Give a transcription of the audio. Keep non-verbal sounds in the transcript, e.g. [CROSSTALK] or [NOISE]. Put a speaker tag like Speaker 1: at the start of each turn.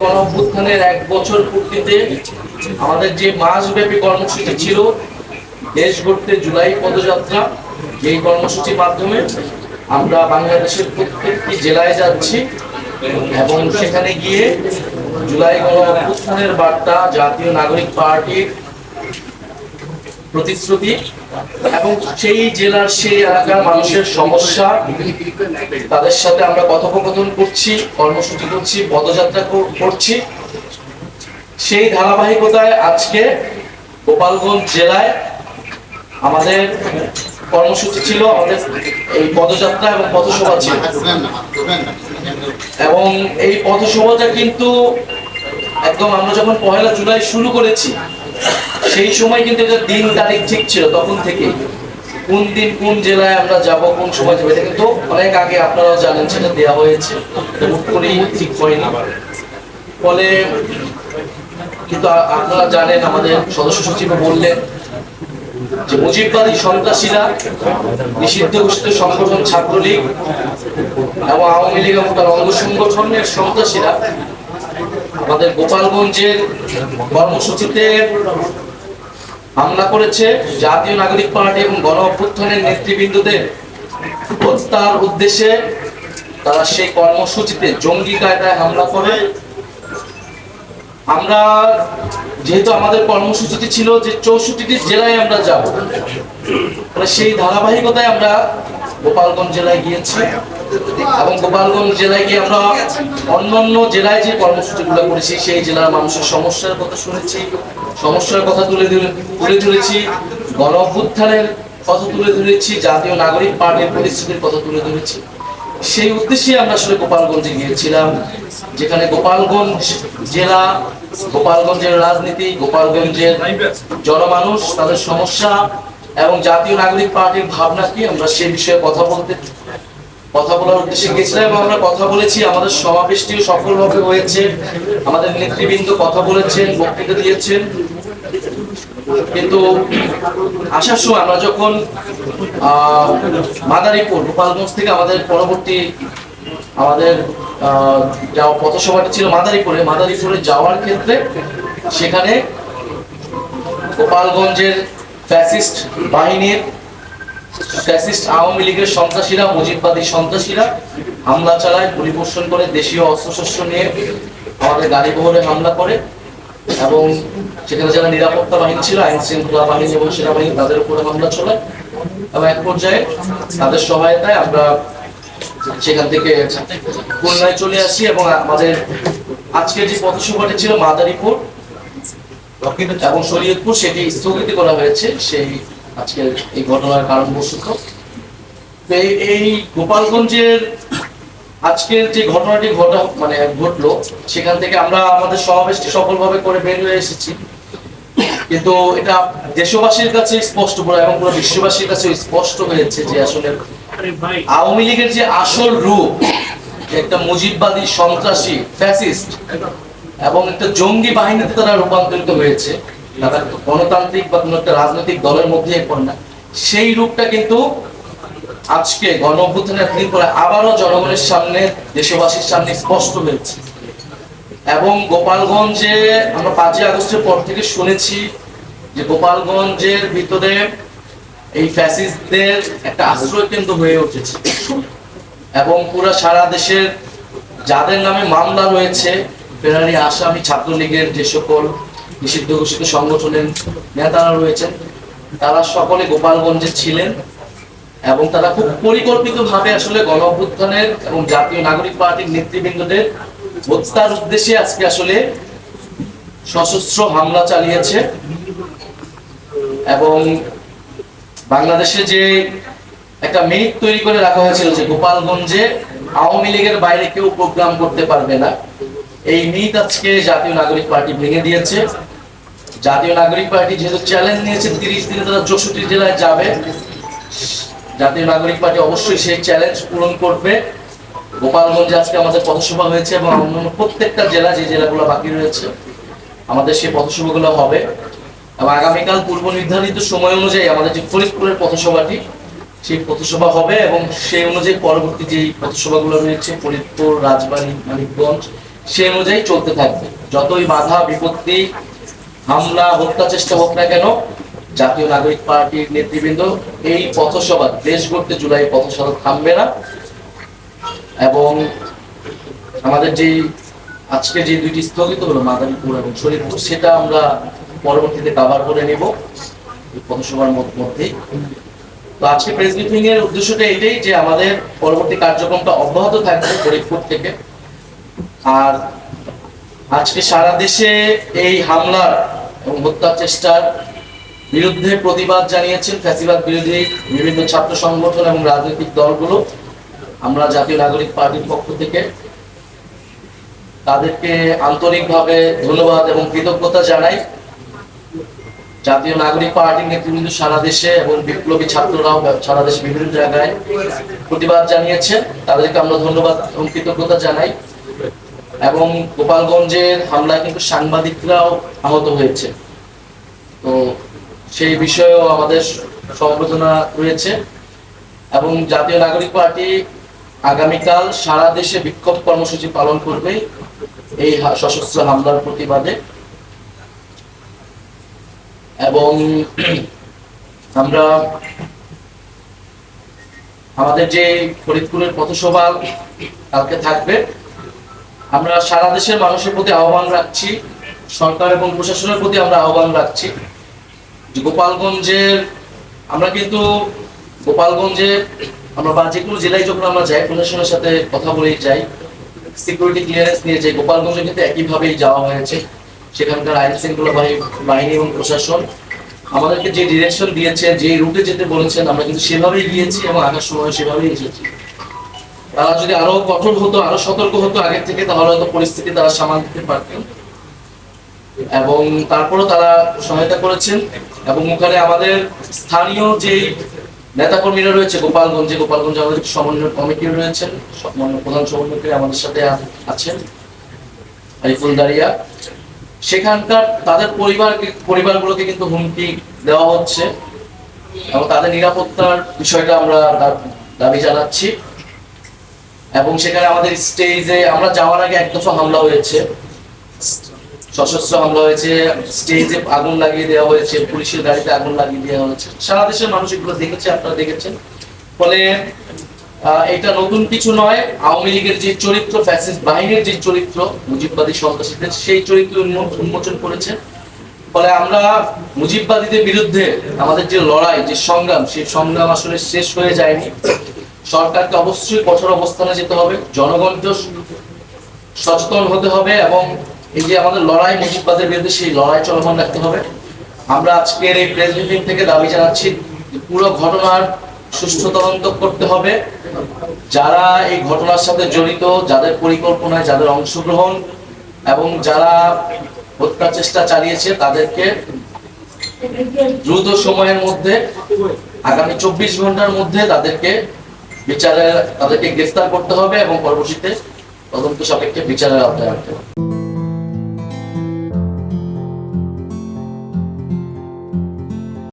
Speaker 1: গণঅভ্যুত্থানের এক বছর পূর্তিতে আমাদের যে মাসব্যাপী কর্মসূচি ছিল, দেশ গড়তে জুলাই পদযাত্রা, এই কর্মসূচির মাধ্যমে আমরা বাংলাদেশের প্রত্যেকটি জেলায় যাচ্ছি এবং সেখানে গিয়ে জুলাই গণঅভ্যুত্থানের বার্তা জাতীয় নাগরিক পার্টির প্রতিশ্রুতি এবং সেই জেলার সেই এলাকার মানুষের সমস্যা, তাদের সাথে আমরা কথোপকথন করছি, কর্মসূচি করছি, পদযাত্রা করছি। সেই ধারাবাহিকতায় আজকে গোপালগঞ্জ জেলায় আমাদের কর্মসূচি ছিল, আমাদের এই পদযাত্রা এবং পথসভা ছিল। এবং এই পথসভাটা কিন্তু একদম আমরা যখন পহেলা জুলাই শুরু করেছি সেই সময় কিন্তু দিন তারিখ ঠিক ছিল, তখন থেকেই। কোন দিন কোন জেলায় আমরা যাব, কোন সময় যাব, এটা কিন্তু অনেক আগে আপনারাও জানেন, সেটা দেওয়া হয়েছে। হুট করেই ঠিক হয়নি। ফলে কিন্তু আপনারা জানেন, আমাদের সদস্য সচিব বললেন যে মুজিববাদী সন্ত্রাসীরা নিষিদ্ধ ঘোষিত সংগঠন ছাত্রলীগ এবং আওয়ামী লীগ এবং তার অঙ্গ সংগঠনের সন্ত্রাসীরা আমাদের গোপালগঞ্জের কর্মসূচিতে হামলা করেছে জাতীয় নাগরিক পার্টি এবং গণ অভ্যুত্থানের নেতৃবৃন্দদের। হত্যার উদ্দেশ্যে তারা সেই কর্মসূচিতে জঙ্গি কায়দায় হামলা করে। আমরা যেহেতু আমাদের কর্মসূচিটি ছিল যে চৌষট্টিটি জেলায় আমরা যাব সেই ধারাবাহিকতায় আমরা গোপালগঞ্জ জেলায় গিয়েছি। এবং গোপালগঞ্জ জেলায় গিয়ে আমরা অন্যান্য জেলায় যে কর্মসূচিগুলো করেছি, সেই জেলার মানুষের সমস্যার কথা শুনেছি, সমস্যার কথা তুলে তুলে ধরেছি, গণ অভ্যুত্থানের কথা তুলে ধরেছি, জাতীয় নাগরিক পার্টির পরিস্থিতির কথা তুলে ধরেছি। সেই উদ্দেশ্যে আমরা আসলে গোপালগঞ্জে গিয়েছিলাম, যেখানে গোপালগঞ্জ জেলা, গোপালগঞ্জের রাজনীতি, গোপালগঞ্জের জনমানুষ, তাদের সমস্যা এবং জাতীয় নাগরিক পার্টির ভাবনা কি? আমরা সে বিষয়ে কথা বলতে, কথা বলার উদ্দেশ্যে গেছিলাম এবং আমরা কথা বলেছি। আমাদের সমাবেশটিও সফলভাবে হয়েছে। আমাদের নেতৃবৃন্দ কথা বলেছেন বক্তৃতা দিয়েছেন। কিন্তু আসার সময় আমরা যখন মাদারীপুর, গোপালগঞ্জ থেকে আমাদের পরবর্তী আমাদের যাওয়া পথসভাটা ছিল মাদারীপুরে মাদারীপুরে যাওয়ার ক্ষেত্রে সেখানে গোপালগঞ্জের ফ্যাসিস্ট বাহিনীর, ফ্যাসিস্ট আওয়ামী লীগের সন্ত্রাসীরা মুজিববাদী সন্ত্রাসীরা হামলা চালায় পরিদর্শন করে, দেশীয় অস্ত্রশস্ত্র নিয়ে আমাদের গাড়ি বহরে হামলা করে এবং সেখানে যারা নিরাপত্তা বাহিনী ছিল, আইন শৃঙ্খলা বাহিনী এবং সেনাবাহিনী, তাদের উপরে হামলা চলায়। এবং এক পর্যায়ে তাদের সহায়তায় আমরা সেখান থেকে খুলনায় চলে আসি এবং আমাদের আজকের যে পথসভাটি ছিল মাদারীপুর। শরীয়তপুর সেটি স্থগিত করা হয়েছে। সেই আজকের এই ঘটনার এই- গোপালগঞ্জের আজকের যে ঘটনাটি ঘটা মানে ঘটলো, সেখান থেকে আমরা আমাদের সমাবেশটি সফলভাবে করে বের হয়ে এসেছি। কিন্তু এটা দেশবাসীর কাছে স্পষ্ট বলে এবং পুরো বিশ্ববাসীর কাছে স্পষ্ট হয়েছে যে আসলে আওয়ামী লীগের যে আসল রূপ একটা মুজিববাদী সন্ত্রাসী, ফ্যাসিস্ট এবং একটা জঙ্গি বাহিনীতে তারা রূপান্তরিত হয়েছে। তারা গণতান্ত্রিক বা কোনো একটা রাজনৈতিক দলের মধ্যে পড়ে না সেই রূপটা কিন্তু আজকে গণ অভ্যুত্থানের একদিন পরে আবারও জনগণের সামনে, দেশবাসীর সামনে স্পষ্ট হয়েছে। এবং গোপালগঞ্জে আমরা পাঁচই আগস্টের পর থেকে শুনেছি যে গোপালগঞ্জের ভিতরে এই ফ্যাসিস্টদের একটা আশ্রয় কেন্দ্র হয়ে উঠেছে। এবং পুরো সারা দেশের যাদের নামে মামলা রয়েছে ফেরারি, আসামি, ছাত্রলীগের যে সকল নিষিদ্ধ ঘোষিত সংগঠনের নেতারা রয়েছেন, তারা সকলে গোপালগঞ্জে ছিলেন এবং তারা খুব পরিকল্পিতভাবে আসলে গণ অভ্যুত্থানের এবং জাতীয় নাগরিক পার্টির নেতৃবৃন্দদের হত্যার উদ্দেশ্যে আজকে আসলে সশস্ত্র হামলা চালিয়েছে এবং বাংলাদেশে যে একটা মেঘ তৈরি করে রাখা হয়েছিল যে গোপালগঞ্জে আওয়ামী লীগের বাইরে কেউ প্রোগ্রাম করতে পারবে না এই মিথ আজকে জাতীয় নাগরিক পার্টি ভেঙে দিয়েছে। জাতীয় নাগরিক পার্টি যেহেতু চ্যালেঞ্জ নিয়েছে, তিরিশ দিনে তারা চৌষট্টি জেলায় যাবে। জাতীয় নাগরিক পার্টি অবশ্যই সেই চ্যালেঞ্জ পূরণ করবে। গোপালগঞ্জে আজকে আমাদের পথসভা হয়েছে এবং অন্যান্য প্রত্যেকটা জেলা যে জেলাগুলো বাকি রয়েছে, আমাদের সেই পথসভাগুলো হবে। এবং আগামীকাল পূর্ব নির্ধারিত সময় অনুযায়ী আমাদের যে ফরিদপুরের পথসভাটি, সেই পথসভা হবে এবং সেই অনুযায়ী পরবর্তী যে পথসভাগুলো রয়েছে, ফরিদপুর, রাজবাড়ী, মানিকগঞ্জ সে অনুযায়ী চলতে থাকবে। যতই বাধা, বিপত্তি, হামলা, হত্যা চেষ্টা হোক না কেন, জাতীয় নাগরিক পার্টির নেতৃবৃন্দ এই পথসভা দেশ গড়তে জুলাই পথসভা থামবে না। এবং আমাদের যে আজকে যে দুইটি স্থগিত হলো, মাদারীপুর এবং শরীরপুর, সেটা আমরা পরবর্তীতে কাভার করে নেব পথসভার মধ্য- তো আজকে প্রেস ব্রিফিং এর উদ্দেশ্যটা এটাই যে আমাদের পরবর্তী কার্যক্রমটা অব্যাহত থাকবে ফরিদপুর থেকে। আর আজকে সারা দেশে এই হামলার এবং হত্যা চেষ্টার বিরুদ্ধে প্রতিবাদ জানিয়েছেন ফ্যাসিবাদ বিরোধী বিভিন্ন ছাত্র সংগঠন এবং রাজনৈতিক দলগুলো। আমরা জাতীয় নাগরিক পার্টির পক্ষ থেকে তাদেরকে আন্তরিকভাবে ধন্যবাদ এবং কৃতজ্ঞতা জানাই। জাতীয় নাগরিক পার্টির নেতৃবৃন্দ সারা দেশে এবং বিপ্লবী ছাত্ররাও সারা দেশে বিভিন্ন জায়গায় প্রতিবাদ জানিয়েছেন। তাদেরকে আমরা ধন্যবাদ এবং কৃতজ্ঞতা জানাই। এবং গোপালগঞ্জের হামলায় কিন্তু সাংবাদিকরাও আহত হয়েছে। তো সেই বিষয়েও আমাদের সমবেদনা রয়েছে এবং জাতীয় নাগরিক পার্টি আগামীকাল সারা দেশে বিক্ষোভ কর্মসূচি পালন করবে এই সশস্ত্র হামলার প্রতিবাদে। এবং [CLEARS THROAT] আমরা আমাদের যে ফরিদপুরের পথসভা কালকে থাকবে আমরা সারা দেশের মানুষের প্রতি আহ্বান রাখছি, সরকার এবং প্রশাসনের প্রতি আমরা আহ্বান রাখছি। গোপালগঞ্জের, আমরা কিন্তু গোপালগঞ্জে, আমরা বা যে কোনো জেলায় যখন আমরা যাই, প্রশাসনের সাথে কথা বলেই যাই সিকিউরিটি ক্লিয়ারেন্স নিয়ে যাই, গোপালগঞ্জে কিন্তু একইভাবেই যাওয়া হয়েছে। সেখানকার আইন শৃঙ্খলা বাহি- বাহিনী এবং প্রশাসন আমাদেরকে যে ডিরেকশন দিয়েছে, যে রুটে যেতে বলেছেন, আমরা কিন্তু সেভাবেই গিয়েছি এবং আসার সময় সেভাবেই এসেছি। তারা যদি আরও কঠোর হতো, আরও সতর্ক হতো আগের থেকে, তাহলে হয়তো পরিস্থিতি তারা সামাল দিতে পারতেন এবং তারপরও তারা সহায়তা করেছেন। এবং ওখানে আমাদের স্থানীয় যে নেতাকর্মীরা রয়েছে, গোপালগঞ্জে গোপালগঞ্জে আমাদের সমন্বয় কমিটি রয়েছেন সমন্বয়, প্রধান সমন্বয়কারী আমাদের সাথে আছেন আরিফুল দারিয়া। সেখানকার তাদের পরিবার পরিবারগুলোকে কিন্তু হুমকি দেওয়া হচ্ছে। এবং তাদের নিরাপত্তার বিষয়টা আমরা দাবি জানাচ্ছি। এবং সেখানে আমাদের স্টেজে আমরা যাওয়ার আগে এক দফা হামলা হয়েছে। সশস্ত্র হামলা হয়েছে স্টেজে আগুন লাগিয়ে দেওয়া হয়েছে, পুলিশের গাড়িতে আগুন লাগিয়ে দেওয়া হয়েছে। সারা দেশের মানুষ এগুলো দেখেছে, আপনারা দেখেছেন। ফলে এটা নতুন কিছু নয়, আওয়ামী লীগের যে চরিত্র ফ্যাসিস্ট বাহিনীর যে চরিত্র, মুজিববাদী সন্ত্রাসীদের সেই চরিত্র উন্মো- উন্মোচন করেছে। ফলে আমরা মুজিববাদীদের বিরুদ্ধে আমাদের যে লড়াই, যে সংগ্রাম, সেই সংগ্রাম আসলে শেষ হয়ে যায়নি। সরকারকে অবশ্যই কঠোর অবস্থানে যেতে হবে, জনগণকেও সচেতন হতে হবে এবং এই যে আমাদের লড়াই মুজিববাদের বিরুদ্ধে, সেই লড়াই চলমান রাখতে হবে। আমরা আজকের এই প্রেস ব্রিফিং থেকে দাবি জানাচ্ছি পুরো ঘটনার সুষ্ঠু তদন্ত করতে হবে। যারা এই ঘটনার সাথে জড়িত, যাদের পরিকল্পনায় যাদের অংশগ্রহণ এবং যারা হত্যা চেষ্টা চালিয়েছে, তাদেরকে দ্রুত সময়ের মধ্যে, আগামী চব্বিশ ঘণ্টার মধ্যে তাদেরকে বিচারে তাদেরকে গ্রেফতার করতে হবে এবং পরবর্তীতে তদন্ত সাপেক্ষে বিচারের আওতায় আনতে হবে।